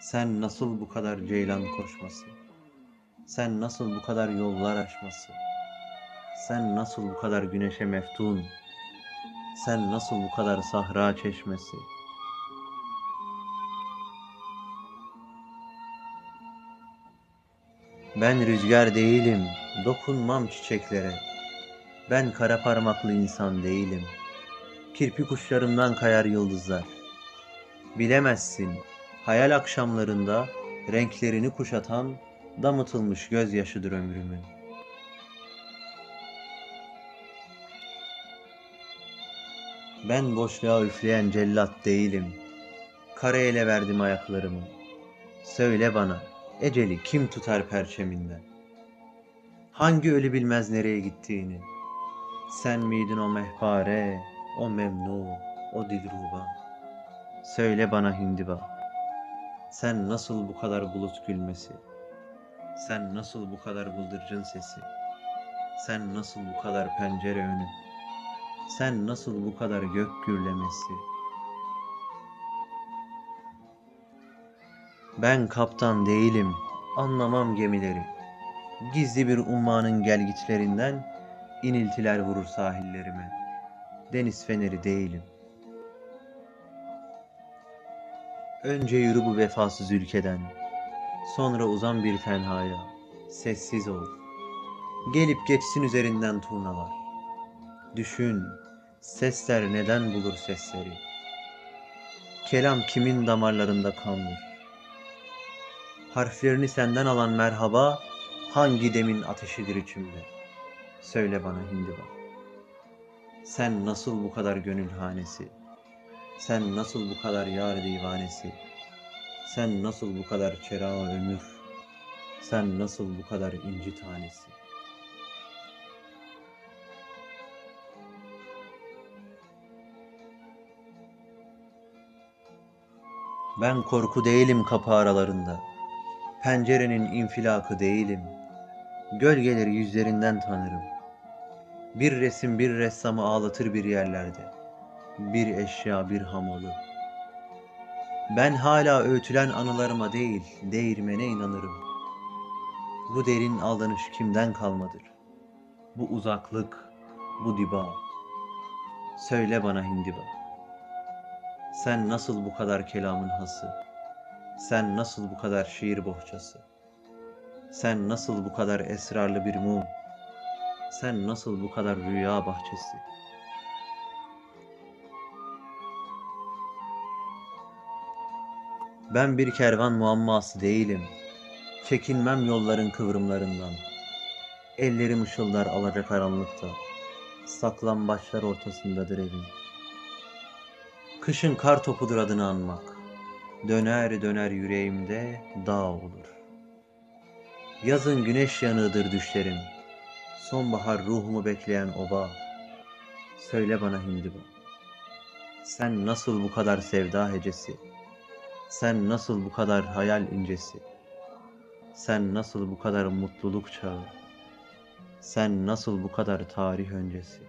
Sen nasıl bu kadar ceylan koşması? Sen nasıl bu kadar yollar aşması? Sen nasıl bu kadar güneşe meftun? Sen nasıl bu kadar sahra çeşmesi? Ben rüzgar değilim, dokunmam çiçeklere. Ben kara parmaklı insan değilim. Kirpi kuşlarımdan kayar yıldızlar. Bilemezsin, hayal akşamlarında renklerini kuşatan damıtılmış gözyaşıdır ömrümün. Ben boşluğa üfleyen cellat değilim. Kara ele verdim ayaklarımı. Söyle bana, eceli kim tutar perçeminden? Hangi ölü bilmez nereye gittiğini? Sen miydin o mehpare, o memnu, o dilruba? Söyle bana hindiba. Sen nasıl bu kadar bulut gülmesi? Sen nasıl bu kadar bıldırcın sesi? Sen nasıl bu kadar pencere önü? Sen nasıl bu kadar gök gürlemesi? Ben kaptan değilim, anlamam gemileri. Gizli bir ummanın gelgitlerinden iniltiler vurur sahillerime. Deniz feneri değilim. Önce yürü bu vefasız ülkeden. Sonra uzan bir tenhaya. Sessiz ol. Gelip geçsin üzerinden turnalar. Düşün, sesler neden bulur sesleri? Kelam kimin damarlarında kandır? Harflerini senden alan merhaba, hangi demin ateşidir içimde? Söyle bana hindiba. Sen nasıl bu kadar gönül hanesi? Sen nasıl bu kadar yar divanesi? Sen nasıl bu kadar çera ömür? Sen nasıl bu kadar inci tanesi? Ben korku değilim kapı aralarında. Pencerenin infilakı değilim. Gölgeleri yüzlerinden tanırım. Bir resim bir ressamı ağlatır bir yerlerde. Bir eşya bir hamalı. Ben hala öğütülen anılarıma değil, değirmene inanırım. Bu derin aldanış kimden kalmadır? Bu uzaklık, bu diba. Söyle bana hindiba. Sen nasıl bu kadar kelamın hası? Sen nasıl bu kadar şiir bohçası? Sen nasıl bu kadar esrarlı bir mum? Sen nasıl bu kadar rüya bahçesi? Ben bir kervan muamması değilim. Çekinmem yolların kıvrımlarından. Ellerim ışıldar alacakaranlıkta. Saklambaçlar ortasındadır evim. Kışın kar topudur adını anmak. Döner döner yüreğimde dağ olur. Yazın güneş yanığıdır düşlerim. Sonbahar ruhumu bekleyen oba. Söyle bana hindiba. Sen nasıl bu kadar sevda hecesi? Sen nasıl bu kadar hayal incesi? Sen nasıl bu kadar mutluluk çağı? Sen nasıl bu kadar tarih öncesi?